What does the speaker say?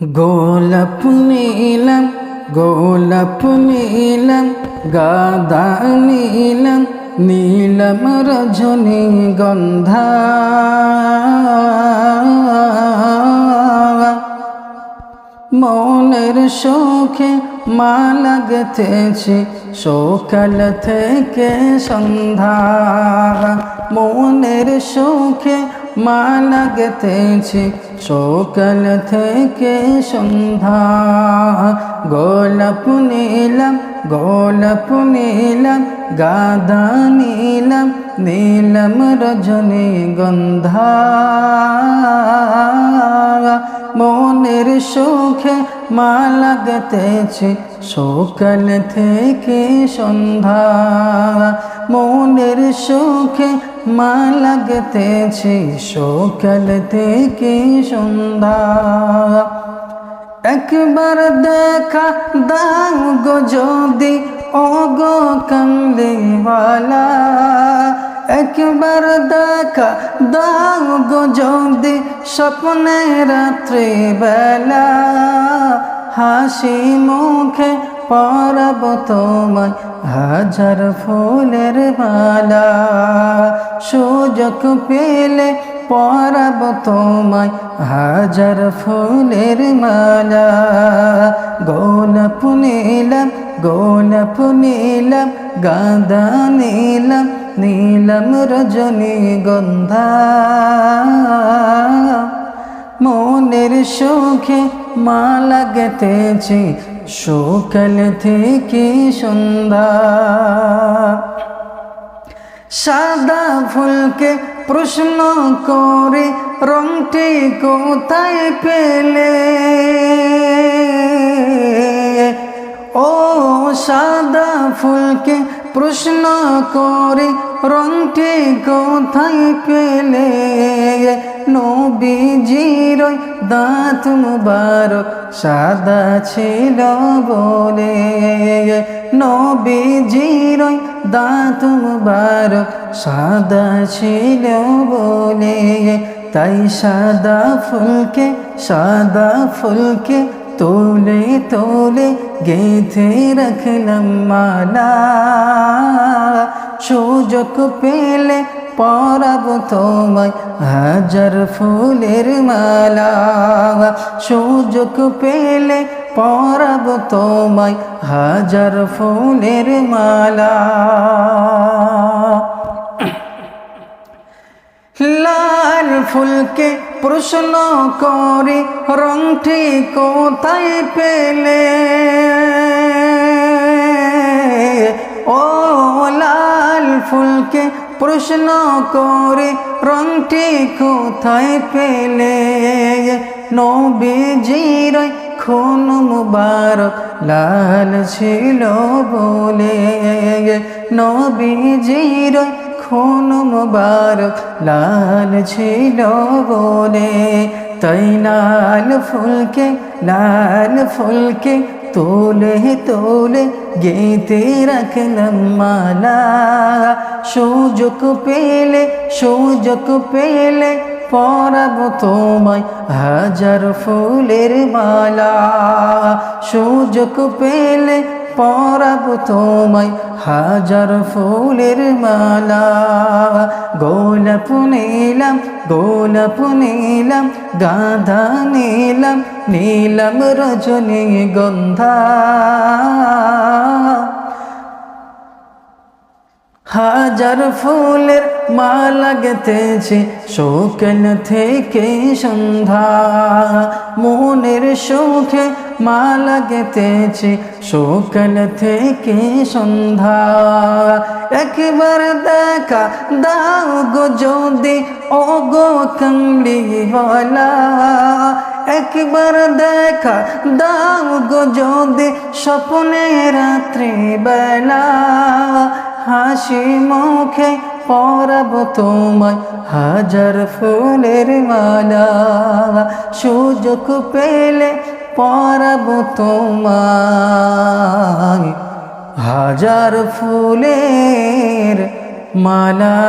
গোলাপ নীলম গোলাপ নীলম গাদা নীলম নীলম রজনী গন্ধা। মনের শোকে মা লাগতেছে, সকাল থেকে সন্ধ্যা। মনের শোকে মা লাগতেছে সকাল থেকে সন্ধ্যা। গোলাপ নীলম গোলাপ নীলম, গাদা নীলম নীলম রজনী গন্ধা। মনের সুখে মা লাগতেছে সকাল থেকে সন্ধ্যা। মনের সুখে মা লাগতেছে সকাল থেকে সন্ধ্যা। একবার দেখা দাও গো যদি, ওগো কমলিওয়ালা একবার দেখা দাও গো যদি, স্বপ্নে রাত্রি বেলা হাসি মুখে পরব তোমায়, হাজার ফুলের মালা। সুযোগ পেলে পরব তোমায় হাজার ফুলের মালা। গোলাপ নীলম গোলাপ নীলম, গাঁদা নীলম নীলম রজনী গন্ধা। মনের সুখে মা লাগতেছে সকাল থেকে সন্ধ্যা। সাদা ফুলকে প্রশ্ন করে রংটি কোথায় পেলে? ও সাদা ফুলকে প্রশ্ন করে রংটি কোথায় পেলে? নবীজির দাঁত মুবারক, সাদা ছিল বলে। নবীজির দাঁত মুবারক, সাদা ছিল বলে। তাই সাদা ফুলকে সাদা ফুলকে তোলে তোলে গেঁথে রাখলাম মালা। সুযোগ পেলে পরাব তোমায় হাজার ফুলের মালা। সুযোগ পেলে পরাব তোমায় হাজার ফুলের মালা। লাল ফুলকে প্রশ্ন করে রংটি কোথায় পেলে? ও ফুলকে প্রশ্ন করে, রংটি কোথায় পেলে? নবীজির খুন মুবারক লাল ছিল বলে। নবীজির খুন মুবারক লাল ছিল বলে। তাই লাল ফুলকে লাল ফুলকে তোলে তোলে গেতে রাখলাম মালা। সুযোগ পেলে সুযোগ পেলে পরাব তোমায় হাজার ফুলের মালা। সুযোগ পেলে পরাব তোমায় হাজার ফুলের মালা। গোলাপ নীলাম গোলাপ নীলাম, গাঁধা নীলাম নীলাম রজনী গন্ধা। হাজার ফুলের মালা গেতেছে সকাল থেকে সন্ধ্যা। মনের সুখে মালা গেতেছে সকাল থেকে সন্ধ্যা। একবার দেখা দাও গো যদি ও গো কমলিওয়ালা একবার দেখা দাও গো যদি, স্বপ্নে রাত্রি বেলা। হাসি মুখে পরাব তোমায় হাজার ফুলের মালা। সুযোগ পেলে পরাব তোমায়। হাজার ফুলের মালা।